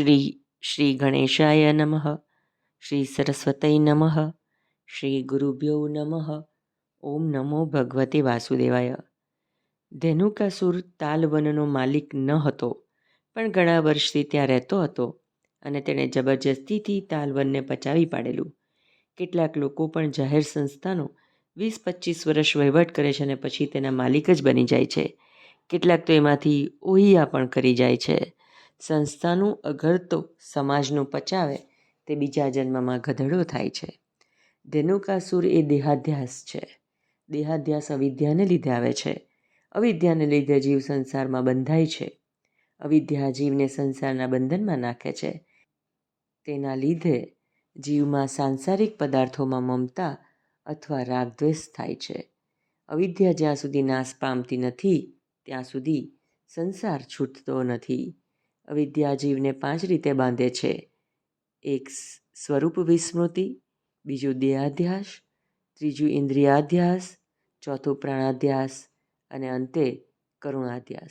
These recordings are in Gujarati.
શ્રી શ્રી ગણેશાય નમઃ શ્રી સરસ્વતય નમઃ શ્રી ગુરુભ્યો નમઃ ઓમ નમો ભગવતે વાસુદેવાય ધેનુકાસુર તાલવનનો માલિક ન હતો, પણ ઘણા વર્ષથી ત્યાં રહેતો હતો અને તેણે જબરજસ્તીથી તાલવનને પચાવી પાડેલું. કેટલાક લોકો પણ જાહેર સંસ્થાનો વીસ પચીસ વર્ષ વહીવટ કરે છે અને પછી તેના માલિક જ બની જાય છે. કેટલાક તો એમાંથી ઓહિયા પણ કરી જાય છે. સંસ્થાનું અઘરતો સમાજનું પચાવે તે બીજા જન્મમાં ગધેડો થાય છે. ધેનુકાસુર એ દેહાધ્યાસ છે. દેહાધ્યાસ અવિદ્યાને લીધે આવે છે. અવિદ્યાને લીધે જીવ સંસારમાં બંધાય છે. અવિદ્યા જીવને સંસારના બંધનમાં નાખે છે. તેના લીધે જીવમાં સાંસારિક પદાર્થોમાં મમતા અથવા રાગદ્વેષ થાય છે. અવિદ્યા જ્યાં સુધી નાશ પામતી નથી, ત્યાં સુધી સંસાર છૂટતો નથી. અવિદ્યા જીવને પાંચ રીતે બાંધે છે. એક સ્વરૂપ વિસ્મૃતિ, બીજું દેહાધ્યાસ, ત્રીજું ઇન્દ્રિયાધ્યાસ, ચોથું પ્રાણાધ્યાસ અને અંતે કરુણાધ્યાસ.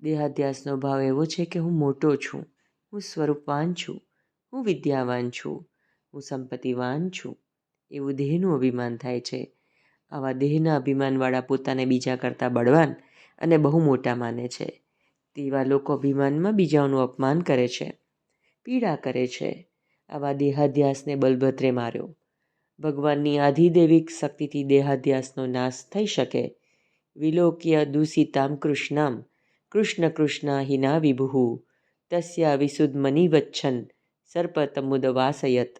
દેહાધ્યાસનો ભાવ એવો છે કે હું મોટો છું, હું સ્વરૂપવાન છું, હું વિદ્યાવાન છું, હું સંપત્તિવાન છું, એવું દેહનું અભિમાન થાય છે. આવા દેહના અભિમાનવાળા પોતાને બીજા કરતાં બળવાન અને બહુ મોટા માને છે. તેવા લોકો અભિમાનમાં બીજાઓનું અપમાન કરે છે, પીડા કરે છે. આવા દેહાધ્યાસને બલભદ્રે માર્યો. ભગવાનની આધિદેવિક શક્તિથી દેહાધ્યાસનો નાશ થઈ શકે. વિલોક્ય દૂષિતામ કૃષ્ણમ, કૃષ્ણ કૃષ્ણ હિના વિભુ, તસ્યા વિશુદ્ધ મનિવચ્છન સર્પતમુદ વાસયત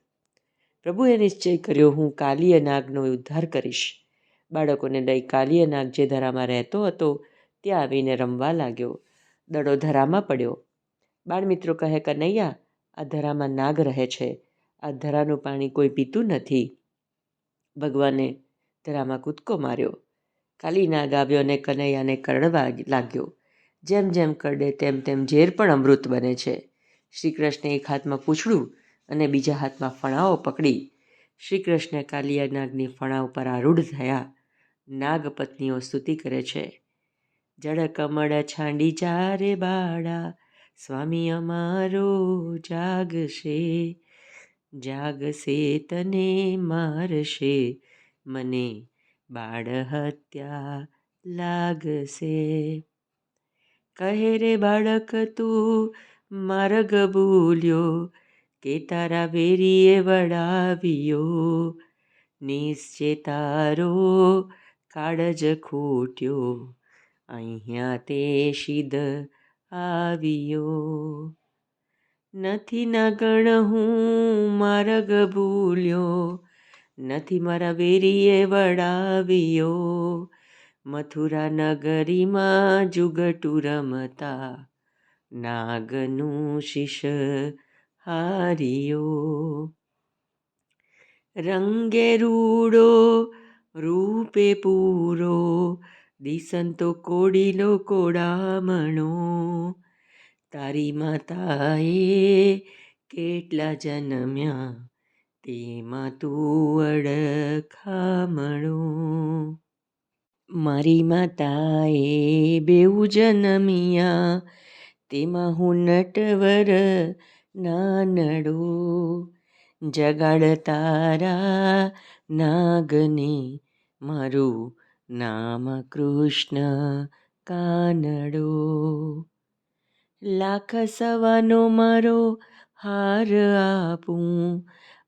પ્રભુએ નિશ્ચય કર્યો, હું કાલીય નાગનો ઉદ્ધાર કરીશ. બાળકોને લઈ કાલીય નાગ જે ધરામાં રહેતો હતો, ત્યાં આવીને રમવા લાગ્યો. દડો ધરામાં પડ્યો. બાળમિત્રો કહે, કનૈયા, આ ધરામાં નાગ રહે છે. આ ધરાનું પાણી કોઈ પીતું નથી. ભગવાને ધરામાં કૂદકો માર્યો. કાલી નાગ આવ્યો અને કનૈયાને કરડવા લાગ્યો. જેમ જેમ કરડે તેમ તેમ ઝેર પણ અમૃત બને છે. શ્રી કૃષ્ણે એક હાથમાં પૂછડું અને બીજા હાથમાં ફણાઓ પકડી. શ્રી કૃષ્ણ કાલિયા નાગની ફણા ઉપર આરૂઢ થયા. નાગ પત્નીઓ સ્તુતિ કરે છે. જળ કમળ છાંડી ચારે બાળા, સ્વામી અમારો જાગશે જાગશે તને મારશે, મને બાળ હત્યા લાગશે. કહે રે બાળક તું, માર્ગ ભૂલ્યો, કે તારા વેરીએ વળાવ્યો? નિશ્ચે તારો કાળજ ખૂટ્યો અહીંયા તે શિદ આવ્યો. નથી નગણ ગણ હું માર્ગ ભૂલ્યો, નથી મારા વેરીએ વડાવ્યો. મથુરા નગરીમાં જુગટુ રમતા નાગનું શિષ હારિયો. રંગે રૂડો, રૂપે પૂરો દિસંતો કોડીલો કોડામણો તારી માતાએ કેટલા જન્મ્યા તેમાં તું અડખામણો મારી માતાએ બેઉ જન્મિયા તેમાં હું નટવર નાનડો જગાડ તારા નાગને મારું કૃષ્ણ કાનડો લાખ સવાનો મારો હાર આપું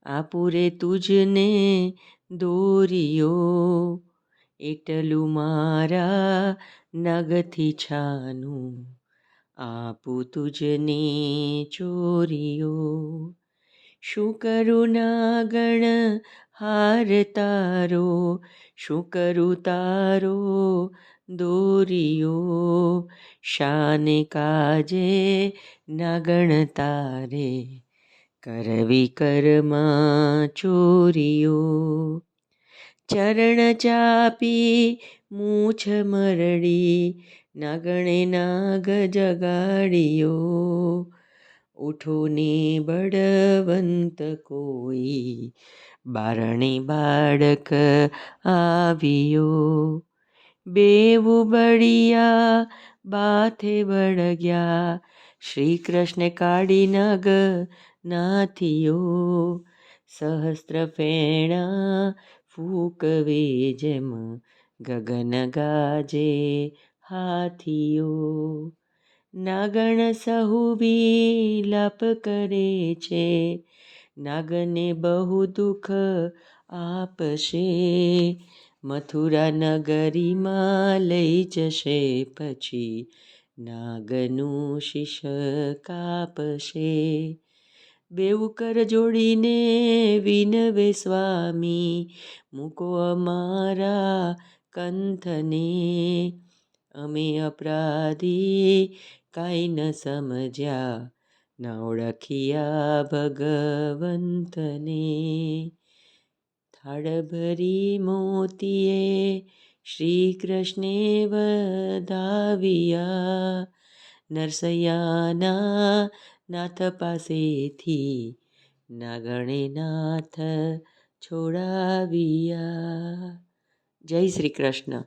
આપું રે તુજને દોરિયો એટલું મારા નગથી છાનું આપું તુજને ચોરીઓ શું કરું નાગણ હાર તારો શું કરું તારો દોરિયો શાને કાજે નાગણ તારે કરવી કરમાં ચોરીઓ ચરણ ચાપી મૂછ મરડી નાગણે નાગ જગાડ્યો ઉઠો ને બળવંત કોઈ બારણે બાળક આવ્યો. બેવું બળિયા બાથે બળગ્યા. શ્રી કૃષ્ણ કાઢી નગ નાથીઓ. સહસ્ત્ર ફેણા ફૂકવે જેમ ગગન ગાજે હાથીઓ. નાગણ સહુ લપ કરે છે. નાગને બહુ દુઃખ આપશે મથુરા નગરીમાં લઈ જશે પછી નાગનું શિષ કાપશે બેઉ જોડીને વિનવે સ્વામી મૂકો અમારા કંથને અમે અપરાધી કાંઈ ન સમજ્યા ન ઓળખિયા ભગવંતને થાળભરી મોતીએ શ્રી કૃષ્ણે વધાવ્યા. નરસૈયાના નાથ પાસેથી નાગણેનાથ છોડાવ્યા. જય શ્રી કૃષ્ણ